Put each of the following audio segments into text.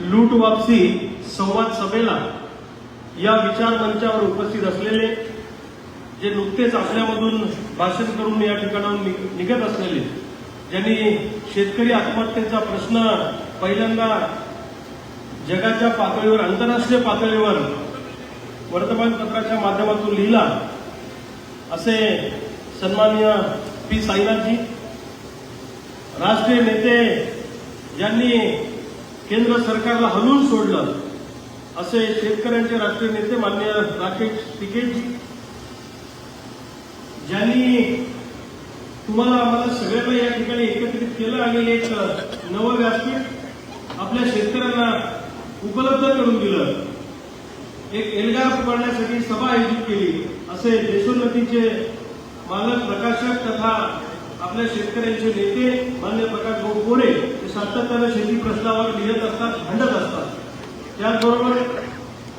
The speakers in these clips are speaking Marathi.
लूट वापसी संवाद सभेला या विचार मंचावर उपस्थित असलेले जे नुकतेच आपल्यामधून भाषण करून या ठिकाणाहून निघत असलेले ज्यांनी शेतकरी आत्महत्येचा प्रश्न पहिल्यांदा जगाच्या पातळीवर आंतरराष्ट्रीय पातळीवर वर्तमानपत्राच्या माध्यमातून लिहिला असे सन्माननीय पी साईनाथजी राष्ट्रीय नेते ज्यांनी केंद्र सरकारला हलवून सोडलं असे शेतकऱ्यांचे राष्ट्रीय नेते मान्य राकेश टिकेजी ज्यांनी तुम्हाला आम्हाला सगळ्यांना या ठिकाणी एकत्रित केलं आणि एक नवं व्यासपीठ आपल्या शेतकऱ्यांना उपलब्ध करून दिलं. एक एल्गार पकडण्यासाठी सभा आयोजित केली असे देशोन्नतीचे मालक प्रकाशक तथा आपल्या शेतकऱ्यांचे नेते मान्य प्रकाश भाऊ गोरे सातत्यानं शेती प्रश्नावर लिहित असतात भांडत असतात. त्याचबरोबर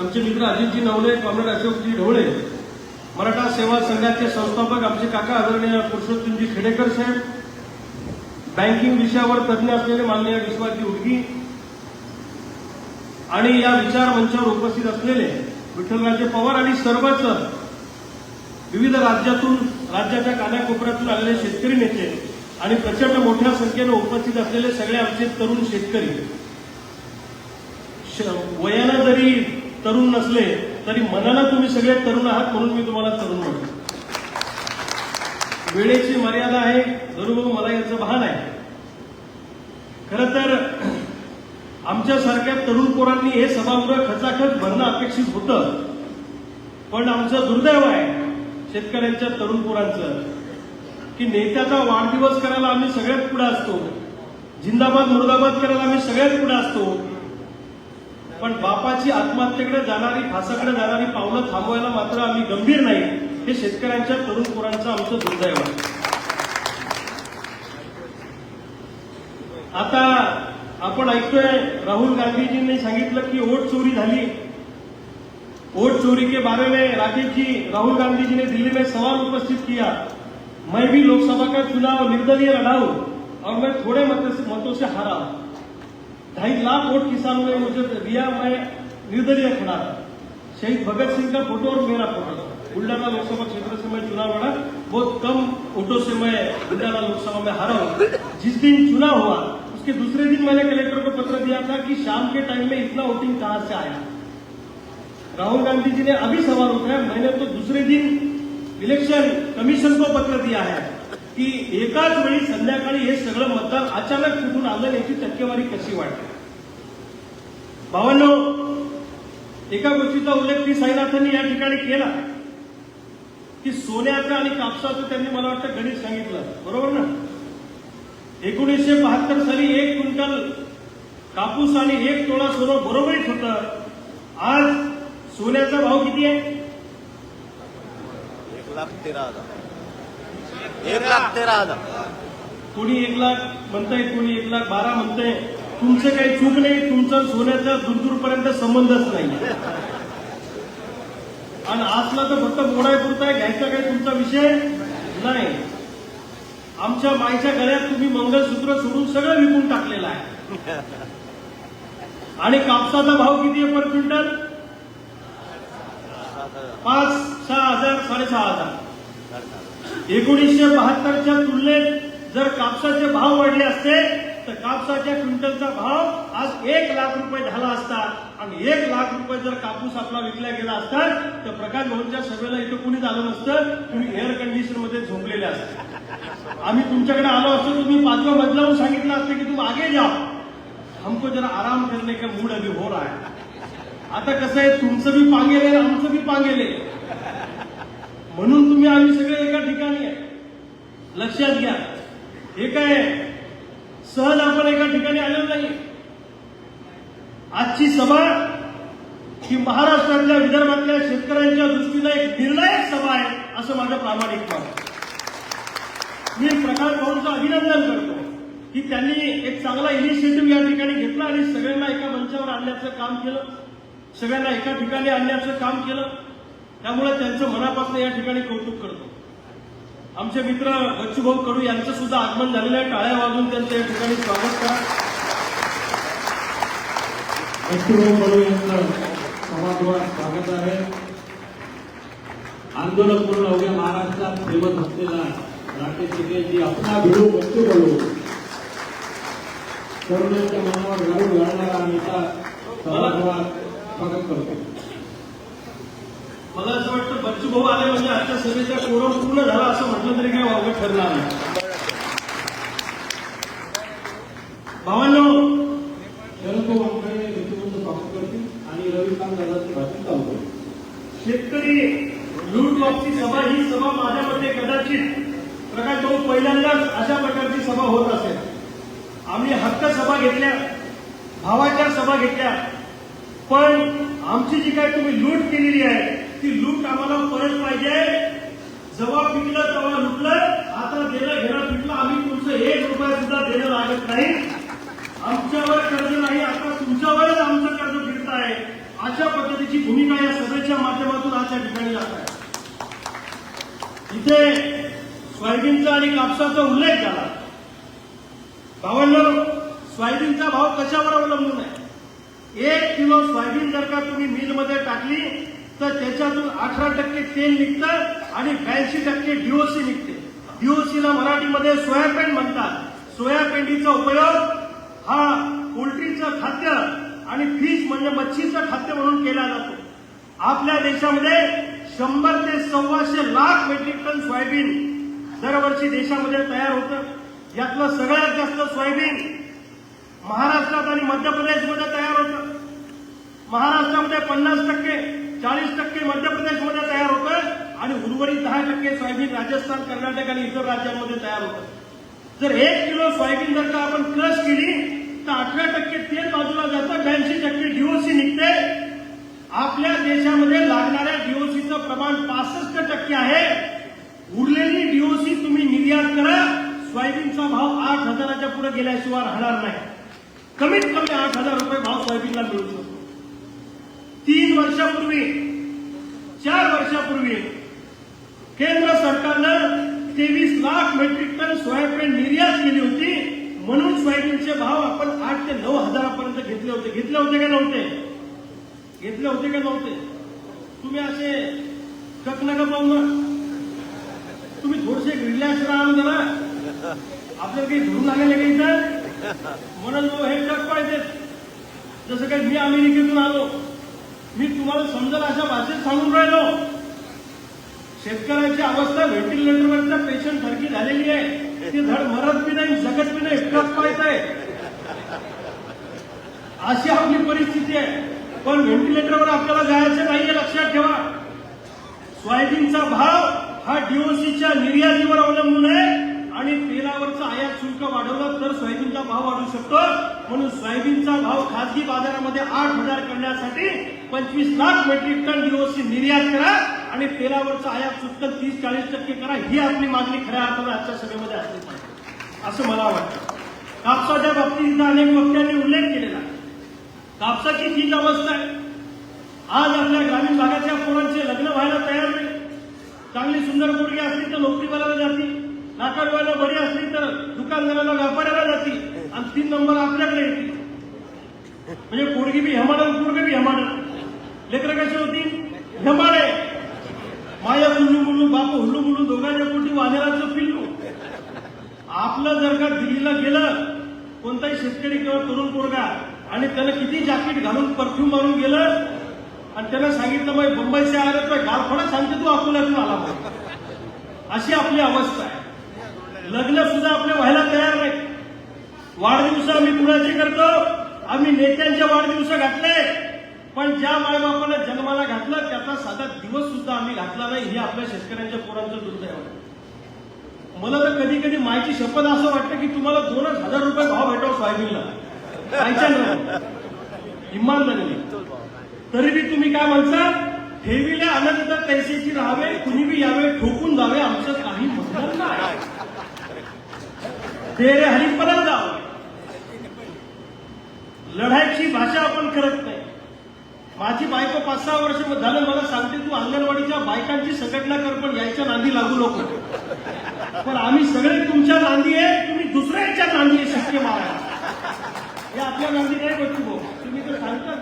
आमचे मित्र अजितजी नवले कॉम्रेड अशोकजी ढवळे मराठा सेवा संघाचे संस्थापक आमचे काका आदरणीय पुरुषोत्तमजी खेडेकर साहेब बँकिंग विषयावर तज्ज्ञ असलेले माननीय विश्वासजी उडगी आणि या विचार मंचावर उपस्थित असलेले विठ्ठलराजे पवार आणि सर्वच विविध राज्यातून राज्याच्या कानाकोपऱ्यातून आलेले शेतकरी नेते आणि प्रचंड मोठ्या संख्येनं उपस्थित असलेले सगळे आमचे तरुण शेतकरी. श- जरी तरुण नसले तरी मनाला तुम्ही सगळे तरुण आहात म्हणून मी तुम्हाला तरुण म्हणतो. वेळेची मर्यादा आहे धनुभाऊ मला याचं भान आहे. खर तर आमच्यासारख्या तरुण पोरांनी हे सभागृह खचाखच भरणं अपेक्षित होतं. पण आमचं दुर्दैव आहे शेतकऱ्यांच्या तरुण पोरांचं. की नेत्याचा वाढदिवस करायला आम्ही सगळ्यात पुढे असतो. जिंदाबाद मुर्दाबाद करायला आम्ही सगळ्यात पुढे असतो. पण बापाची आत्महत्येकडे जाणारी फासाकडे जाणारी पावलं थांबवायला मात्र आम्ही गंभीर नाही. हे शेतकऱ्यांच्या तरुण पोरांचं आमचं दुर्दैव आहे. आता आपण ऐकतोय राहुल गांधीजींनी सांगितलं की वोट चोरी झाली. वोट चोरी के बारे में राकेश जी राहुल गांधी जी ने दिल्ली में सवाल उपस्थित किया. मैं भी लोकसभा का चुनाव निर्दलीय लड़ा हूँ और मैं थोड़े मत- मतों से हारा। ढाई लाख वोट किसानों ने मुझे दिया, मैं निर्दलीय खड़ा था। शहीद भगत सिंह का फ़ोटो और मेरा फ़ोटो बुल्डाना लोकसभा क्षेत्र से मैं चुनाव लड़ा, बहुत कम वोटों से मैं बुल्डाना लोकसभा में हारा हूँ। जिस दिन चुनाव हुआ, उसके दूसरे दिन मैंने कलेक्टर को पत्र दिया था कि शाम के टाइम में इतना वोटिंग कहाँ से आया। राहुल गांधी जी ने अभी सवाल उठाया, मैंने तो दूसरे दिन इलेक्शन कमिशन को पत्र दिया है की एकाच वेळी संध्याकाळी हे सगळं मतदान अचानक कुठून आलं याची टक्केवारी कशी वाढते? भावांनो एका गोष्टीचा उल्लेख पी साईनाथांनी या ठिकाणी केला. की सोन्याचं आणि कापसाचं त्यांनी मला वाटतं गणित सांगितलं. बरोबर ना? एकोणीसशे बहात्तर साली एक क्विंटल कापूस आणि एक तोळा सोनं बरोबरीत होतं. आज सोन्याचा भाव किती आहे? लाख तेरा हजार एक लाख तेरा हजार कोणी एक लाख म्हणताय कोणी एक लाख बारा म्हणताय तुमचं काही चूक नाही तुमचा सोन्याचा दूरदूरपर्यंत संबंधच नाही. आणि असला तर फक्त मोडाय पुरताय घ्यायचा काही तुमचा विषय? नाही. आमच्या माईच्या गळ्यात तुम्ही मंगळसूत्र सोडून सगळं विकून टाकलेलं आहे. आणि कापसाचा भाव किती आहे पर क्विंटल? पाच सहा हजार साडेसहा हजार. एकोणीसशे बहात्तरच्या तुलनेत जर कापसाचे भाव वाढले असते तर कापसाच्या क्विंटलचा भाव आज एक लाख रुपये झाला असता. आणि एक लाख रुपये जर कापूस आपला विकला गेला असता तर प्रकाश भाऊंच्या सभेला इथं कुणी झालं नसतं तुम्ही एअर कंडिशनमध्ये झोपलेले असते. आम्ही तुमच्याकडे आलो असतो तुम्ही पाचव्या बदलावून सांगितलं असतं की तुम्ही आगे जा. हमको जरा आराम करणे का मूड अभी हो रहा है. आता कसं आहे तुमचं बी पांगेले आमचं बी पांगेले म्हणून तुम्ही आम्ही सगळे एका ठिकाणी आहे. लक्षात घ्या. हे काय सहज आपण एका ठिकाणी आलेलो नाही आजची सभा ही महाराष्ट्रातल्या विदर्भातल्या शेतकऱ्यांच्या दृष्टीनं एक निर्णायक सभा आहे असं माझं प्रामाणिक मत मी प्रकाश भाऊंचं अभिनंदन करतो की त्यांनी एक चांगला इनिशिएटिव्ह या ठिकाणी घेतला आणि सगळ्यांना एका मंचावर आणण्याचं काम केलं. सगळ्यांना एका ठिकाणी आणण्याचं काम केलं. त्यामुळे त्यांचं मनापासून या ठिकाणी कौतुक करतो. आमचे मित्र बच्चूभाऊ कडू यांचं सुद्धा आगमन झालेलं आहे. टाळ्या वाजवून त्यांचं या ठिकाणी स्वागत करा. बच्चूभाऊ कडू यांचं सभागृहात स्वागत आहे. आंदोलन करून अवघ्या महाराष्ट्रात फेमस असलेला राकेश शिंदेजी आपला भिडू बच्चू कडू. तरुणांच्या मनावर घालून घालणारा नेता सभागृहात स्वागत करतो. मला असं वाटतं बच्चू भाऊ आले म्हणजे आजच्या सभेचा कोरम पूर्ण झाला असं म्हटलं तरी काही वावगं ठरणार नाही. भावांनो शरद आणि रविकांत दादाचे भाषण चालू शेतकरी लूटमापची सभा ही सभा माझ्या मते कदाचित प्रकाश भाऊ पहिल्यांदाच अशा प्रकारची सभा होत असेल. आम्ही हक्क सभा घेतल्या भावाच्या सभा घेतल्या पण आमची जी काय तुम्ही लूट केलेली आहे ती लूट आम्हाला परत पाहिजे. जेव्हा पिकलं तेव्हा लुटलं. आता देणं घेणं पिकलं. आम्ही तुमचं एक रुपया सुद्धा देणं लागत नाही. आमच्यावर कर्ज नाही. आता तुमच्यावरच आमचं कर्ज फिरत आहे अशा पद्धतीची भूमिका या सभेच्या माध्यमातून आज या ठिकाणी जात आहे. इथे सोयाबीनचा आणि कापसाचा उल्लेख झाला. भावांना सोयाबीनचा भाव कशावर अवलंबून आहे? एक किलो सोयाबीन जर का तुम्ही मिलमध्ये टाकली तर त्याच्यातून अठरा टक्के तेल निघतं आणि ब्याऐंशी टक्के डीओसी निघते. डीओसीला मराठीमध्ये सोयापेंड म्हणतात. सोयापेंडीचा उपयोग हा पोल्ट्रीचं खाद्य आणि फिश म्हणजे मच्छीचं खाद्य म्हणून केला जातो. आपल्या देशामध्ये शंभर ते सव्वाशे लाख मेट्रिक टन सोयाबीन दरवर्षी देशामध्ये तयार होतं. यातलं सगळ्यात जास्त सोयाबीन महाराष्ट्रात आणि मध्य प्रदेशमध्ये तयार होतं. महाराष्ट्रामध्ये पन्नास टक्के चाळीस टक्के मध्य प्रदेशमध्ये तयार होतं आणि उर्वरित दहा टक्के सोयाबीन राजस्थान कर्नाटक आणि इतर राज्यांमध्ये तयार होतं. जर एक किलो सोयाबीन जर का आपण क्रश केली तर अठरा टक्के तेल बाजूला जातं ब्याऐंशी टक्के डीओसी निघते. आपल्या देशामध्ये लागणाऱ्या डीओसीचं प्रमाण पासष्ट टक्के आहे. उरलेली डीओसी तुम्ही निर्यात करा. सोयाबीनचा भाव आठ हजाराच्या पुढे गेल्याशिवाय राहणार नाही. कमीत कमी आठ हजार रुपये भाव सोयाबीनला मिळू शकतो. तीन वर्षापूर्वी चार वर्षापूर्वी केंद्र सरकारनं तेवीस लाख मेट्रिक टन सोयाबीन निर्यात केली होती. म्हणून सोयाबीनचे भाव आपण आठ ते नऊ हजारापर्यंत घेतले होते. घेतले होते का नव्हते? घेतले होते का नव्हते? तुम्ही असे कक नका पाहू ना. तुम्ही थोडेसे रिलॅक्स राहा जरा. आपल्याला काही धरून लागेल काही तर म्हणून जो हे जग पाहिजे जसं काही मी अमेरिकेतून आलो मी तुम्हाला समजेल अशा भाषेत सांगून राहिलो. शेतकऱ्याची अवस्था व्हेंटिलेटरवरच्या पेशंट सारखी झालेली आहे. ती धड मरत बी नाही जगत बी नाही टक पाहिजे अशी आपली परिस्थिती आहे. पण व्हेंटिलेटरवर आपल्याला जायचं नाहीये लक्षात ठेवा. सोयाबीनचा भाव हा डीओसीच्या निर्यातीवर अवलंबून आहे. आणि तेलावरचं आयात शुल्क वाढवलं तर सोयाबीनचा भाव वाढू शकतो. म्हणून सोयाबीनचा भाव खासगी बाजारामध्ये आठ हजार करण्यासाठी पंचवीस लाख मेट्रिक टन डीओसी निर्यात करा आणि तेलावरचं आयात शुल्क तीस चाळीस टक्के करा. ही आपली मागणी खऱ्या अर्थानं आजच्या सभेमध्ये असली पाहिजे. असं मला वाटतं. कापसाच्या बाबतीत अनेक वक्त्यांनी उल्लेख केलेला कापसाची तीच अवस्था आहे. आज आपल्या ग्रामीण भागाच्या पोरांचे लग्न व्हायला तयार नाही. चांगली सुंदर मुलगी असली तर नोकरी करायला जाती बरी असली तर दुकानदाराला व्यापाऱ्याला जातील आणि तीन नंबर आपल्याकडे येतील म्हणजे पोरगी बी हेमाडन पोरगी बी हेमाडन लेकर कशी होती? हेमाडे. माया हुल्लू मुलू बाप हुल्लू मुलू दोघांच्या पोटी वानेराचं पिल्लू. आपलं जर का दिल्लीला गेलं कोणताही शेतकरी किंवा तरुण पोरगा आणि त्यानं किती जॅकेट घालून परफ्यूम मारून गेलं आणि त्यानं सांगितलं मग बंबईचे आलं तर गारफोडा सांगते तू अकोल्यातून आला अशी आपली अवस्था आहे. लग्न सुद्धा आपले व्हायला तयार नाही वाढदिवस आम्ही कुणाचे करतो? आम्ही नेत्यांचे वाढदिवस घातले. पण ज्या मायबापानं जन्माला घातलं त्याचा साधा दिवस सुद्धा आम्ही घातला नाही. हे आपल्या शेतकऱ्यांच्या पोरांचं दुर्दैव मला तर कधी कधी मायची शपथ असं वाटतं की तुम्हाला दोनच हजार रुपये भाव भेटावं सोयाबीनला. खायच्या इमानदारीने. तरी बी तुम्ही काय म्हणता ठेवीला अनंत पैसेची राहावे कुणी बी यावे ठोकून जावे आमचं काही तेरे हरिपणात जावं लढाईची भाषा आपण करत नाही. माझी बायको पाच सहा वर्ष झालं मला सांगते तू अंगणवाडीच्या बायकांची संघटना कर पण यायच्या नांदी लागू नको. पण आम्ही सगळे तुमच्या नांदी आहे तुम्ही दुसऱ्याच्या नांदी आहे शक्य मारा. हे आपल्या नांदी काय बच्चू भाऊ. तुम्ही तर सांगता.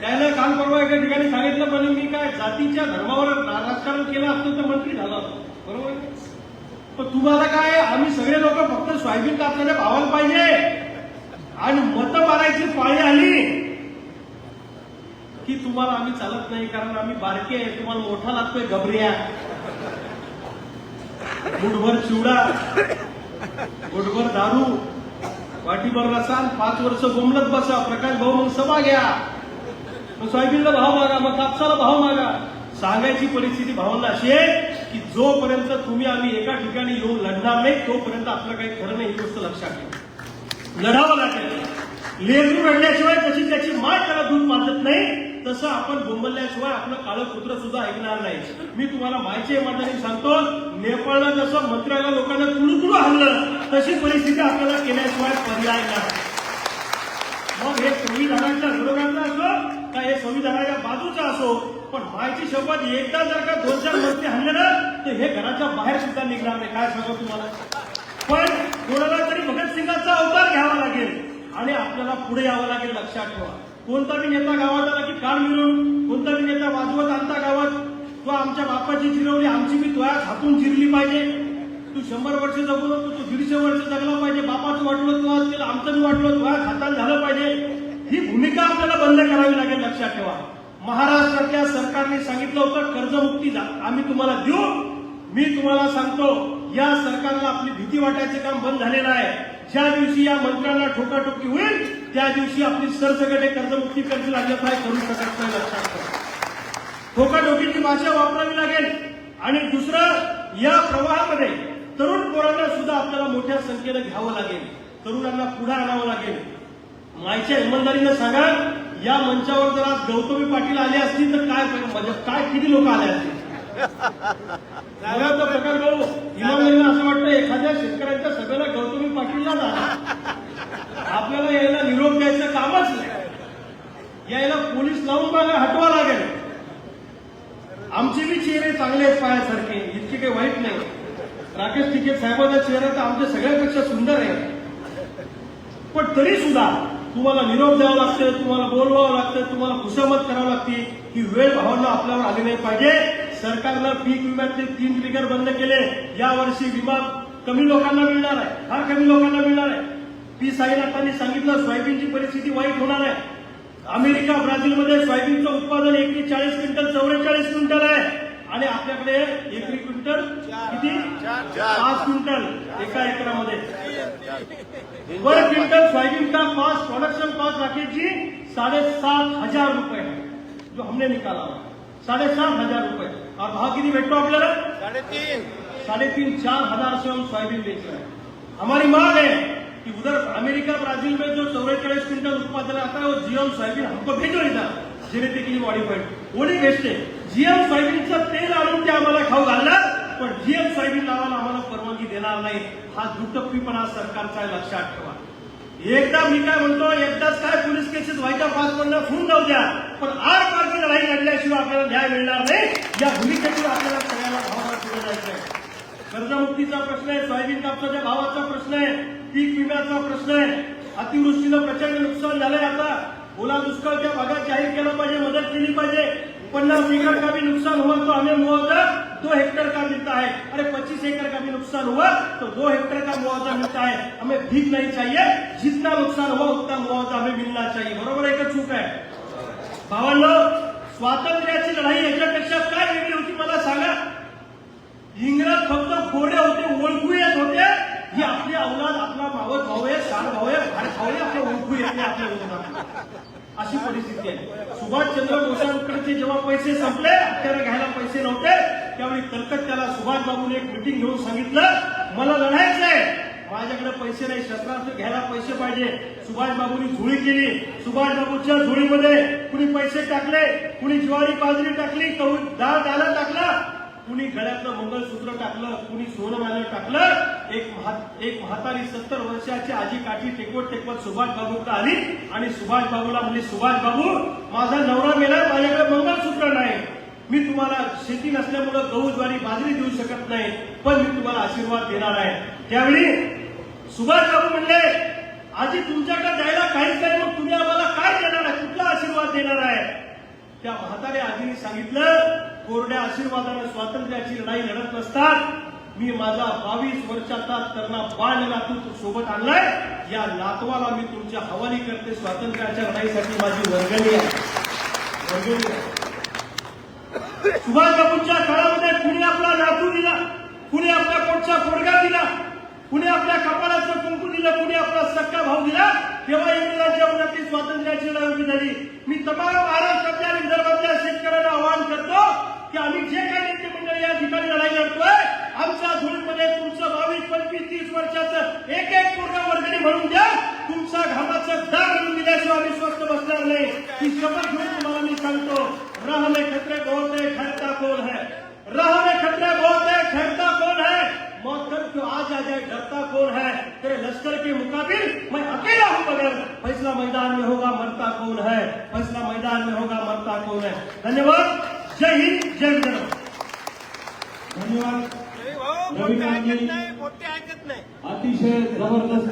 त्याला काल परवा एका ठिकाणी सांगितलं पण मी काय जातीच्या धर्मावर राजकारण केलं असतं तर मंत्री झाला बरोबर? तर तुम्हाला काय आम्ही सगळे लोक फक्त सोयाबीन कापण्याच्या भावाला पाहिजे. आणि मतं मारायची पाळी आली की तुम्हाला आम्ही चालत नाही कारण आम्ही बारके आहे तुम्हाला मोठा लागतोय गबरिया गुडभर चिवडा गुडभर दारू वाटीभर रसाल पाच वर्ष बोंबलत बसा प्रकाश भाऊ मग सभा घ्या. मग सोयाबीनला भाव मागा मग कापसाला भाव मागा. सांगायची परिस्थिती भावांना अशी आहे जोपर्यंत तुम्ही आम्ही एका ठिकाणी येऊन लढणार नाही तोपर्यंत आपलं काही खरं नाही ही गोष्ट लक्षात ठेवा. लढावं लागेल. लेकरू रडल्याशिवाय जशी त्याची माय त्याला दूध पाजत नाही. तसं आपण बोंबलल्याशिवाय आपलं काळं कुत्र सुद्धा ऐकणार नाही. मी तुम्हाला माहिती माताने सांगतो नेपाळला जसं मंत्र्याला लोकांना तुळू हल्लं तशी परिस्थिती आपल्याला केल्याशिवाय पर्याय नाही. मग हे संविधानाच्या विरोधातलं असो का हे संविधानाच्या बाजूचं असो पण मायची शपथ एकदा जर का दोन चार मस्ती हल्ले ना तर हे घराच्या बाहेर सुद्धा निघणार नाही. काय सांगू तुम्हाला? पण कोणाला तरी भगतसिंगाचा अवतार घ्यावा लागेल. आणि आपल्याला पुढे यावं लागेल लक्षात ठेवा. कोणता बी नेता गावात आला की कार मिळून कोणता बी नेता वाजवत आणता गावात तो आमच्या बापाची चिरवली आमची बी तुया हातून चिरली पाहिजे. तू शंभर वर्ष जगलो तू दीडशे वर्ष जगला पाहिजे. बापाचं वाटलं तू आज केलं आमचं बी वाटलं तुया झालं पाहिजे. ही भूमिका आपल्याला बंद करावी लागेल लक्षात ठेवा. महाराष्ट्रातल्या सरकारने सांगितलं होतं कर्जमुक्ती जा- आम्ही तुम्हाला देऊ मी तुम्हाला सांगतो या सरकारला आपली भीती वाटायचं काम बंद झालेलं आहे. ज्या दिवशी या मंत्र्यांना ठोकाठोकी होईल त्या दिवशी आपली सरसगटे कर्जमुक्ती करतील अन्यथा करू शकत नाही लक्षात ठेवा. ठोकाठोकीची भाषा वापरावी लागेल. आणि दुसरं या प्रवाहामध्ये तरुण पोरांना सुद्धा आपल्याला मोठ्या संख्येनं घ्यावं लागेल. तरुणांना पुढे आणावं लागेल. मायच्या इमानदारीनं सांगा या मंचावर जर आज गौतमी पाटील आले असतील तर काय म्हणजे काय किती लोक आले असतील? प्रकार भाऊ यांना असं वाटतं एखाद्या शेतकऱ्यांच्या सगळ्याला गौतमी पाटीलला आपल्याला यायला निरोप द्यायचं कामच नाही. यायला पोलीस लावून मागे हटवा लागेल. आमचे बी चेहरे चांगले आहेत पायासारखे इतके काही वाईट नाही. राकेश टिकेत साहेबांचा चेहरा तर आमच्या सगळ्यांपेक्षा सुंदर आहे. पण तरी सुद्धा तुम्हाला निरोप द्यावा लागतं तुम्हाला बोलवावं लागतं तुम्हाला खुशामत करावं लागते. ही वेळ भावांना आपल्यावर आली नाही पाहिजे. सरकारनं पीक विम्यातले तीन ट्रिगर बंद केले. यावर्षी विमा कमी लोकांना मिळणार आहे. फार कमी लोकांना मिळणार आहे. पी साईनाथांनी सांगितलं सोयाबीनची परिस्थिती वाईट होणार आहे. अमेरिका ब्राझीलमध्ये सोयाबीनचं उत्पादन एकरी चाळीस क्विंटल चौवेचाळीस क्विंटल आहे. आणि आपल्याकडे एकरी क्विंटल किती? पाच क्विंटल एका एकरामध्ये. पर क्विंटल सोयाबीन का cost production cost Rakesh ji साढ़े सात हज़ार रुपए है जो हमने निकाला हुआ साढ़े सात हज़ार रुपए। और भाव किती भेटतो आपल्याला साडेतीन साढ़े तीन। चार हज़ार से हम सोयाबीन बेच रहे हैं। हमारी मांग है कि उधर अमेरिका ब्राज़ील में जो चौराचालीस क्विंटल उत्पादन आता है वो जीएम सोयाबीन हमको भेजो इधर जेनेटिकली मॉडिफाइड वो नहीं भेजते। जीएम सोयाबीनचं तेल आणून ते आम्हाला खाऊ घालणार पण जीएम सोयाबीन लावायला आम्हाला परवानगी देणार नाही. हा दुटप्पीपणा सरकारचा आहे, लक्षात ठेवा. एकदा मी काय म्हणतो एकदाच काय पोलीस केसेस व्हायच्या पाच पन्नास होऊन जाऊ द्या. पण आर पारची लढाई लढल्याशिवाय आपल्याला न्याय मिळणार नाही. या भूमिकेतून आपल्याला सगळ्यांना भावना पुढे जायचं आहे. कर्जमुक्तीचा प्रश्न आहे सोयाबीन कापसाच्या भावाचा प्रश्न आहे पीक विम्याचा प्रश्न आहे. अतिवृष्टीनं प्रचंड नुकसान झालंय आता. ओला दुष्काळच्या भागात जाहीर केलं पाहिजे मदत केली पाहिजे. पन्नास एकड़ कामी नुकसान होतो आम्ही हमें मुआवजा दो हेक्टर का मिलता है। अरे पच्चीस एकड़ का भी नुकसान हुआ तो दो हेक्टर का मुआवजा मिलता है। हमें भीख नहीं चाहिए। जितना नुकसान हुआ उतना मुआवजा हमें मिलना चाहिए। बरोबर आहे का चूक आहे भावांनो स्वातंत्र्याची लढाई याच्यापेक्षा काय वेगळी होती मला सांगा? इंग्रज फक्त गोडे होते ओळखू येत होते. ही आपली अवलाद आपला मावत भाऊ आहे सार भाऊ आहे भार भाऊ आहे आपल्या ओळखू येते आपल्या ओळखा अशी परिस्थिती आहे. सुभाषचंद्र बोसांकडचे जेव्हा पैसे संपले हत्यारं घ्यायला पैसे नव्हते. त्यावेळी कलकत्त्याला सुभाषबाबूने एक मिटिंग घेऊन सांगितलं मला लढायचंय माझ्याकडे पैसे नाही शस्त्रास्त्र घ्यायला पैसे पाहिजे. सुभाषबाबूंनी झुळी झोळी केली. सुभाषबाबूच्या झुळीमध्ये झोळीमध्ये कुणी पैसे टाकले कुणी ज्वारी बाजरी टाकली कुणी डाळ दाला टाकला कुणी गळ्यातलं मंगळसूत्र टाकलं कुणी सोनं नाणं टाकलं. एक म्हा- एक म्हातारी सत्तर वर्षाची आजी काठी टेकवत टेकवत सुभाष आली आणि सुभाषबाबूला म्हणजे सुभाषबाबू माझा नवरा मेला माझ्याकडे मंगळसूत्र नाही. मी तुम्हाला शेती नसल्यामुळं गहू ज्वारी बाजरी देऊ शकत नाही पण मी तुम्हाला आशीर्वाद देणार आहे. त्यावेळी सुभाष बाबू म्हणले आजी तुमच्याकडे द्यायला काहीच नाही मग तुम्ही आम्हाला काय देणार आहे? कुठला आशीर्वाद देणार आहे? त्या म्हाताऱ्या आजीने सांगितलं कोरड्या आशीर्वादाने स्वातंत्र्याची लढाई लढत नसतात. मी माझा बावीस वर्षाचा तरणा बाळ नातू सोबत आणलाय. या नातवाला मी तुमच्या हवाली करते स्वातंत्र्याच्या लढाईसाठी माझी वर्गणी आहे. वर्गणी आहे. सुभाष बाबूंच्या काळामध्ये कुणी आपला नातू दिला? कुणी आपल्या पोटचा फोडगा दिला? कुणी आपल्या कपाळाचं कुंकू दिलं? कुणी आपला सक्का भाव दिला? तेव्हा इंग्रजांच्या उन्नती स्वातंत्र्याची लढाई उभी झाली. मी तमाम महाराष्ट्रातल्या आणि विदर्भातल्या शेतकऱ्यांना आवाहन करतो की आम्ही जे काही नेते मंडळ या ठिकाणी लढाई लढतोय आमच्या धुळीमध्ये तुमचं बावीस पंचवीस तीस वर्षाचं एक एक पूर्ण वर्गणी म्हणून द्या. तुमचा घामाचं दाग म्हणून दिल्याशिवाय आम्ही स्वस्त बसणार नाही ही शपथ घेऊन तुम्हाला मी सांगतो राह में खतरे बहुत है ठहरता कौन है? राह में खतरे बहुत है ठहरता कौन है? मौत कर क्यों आज आ जाए डरता कौन है? तेरे लश्कर के मुकाबिल मैं अकेला हूँ मगर फैसला मैदान में होगा मरता कौन है? फैसला मैदान में होगा मरता कौन है? धन्यवाद। जय हिंद जय विदर्भ धन्यवाद। नाही। अतिशय ज़बरदस्त।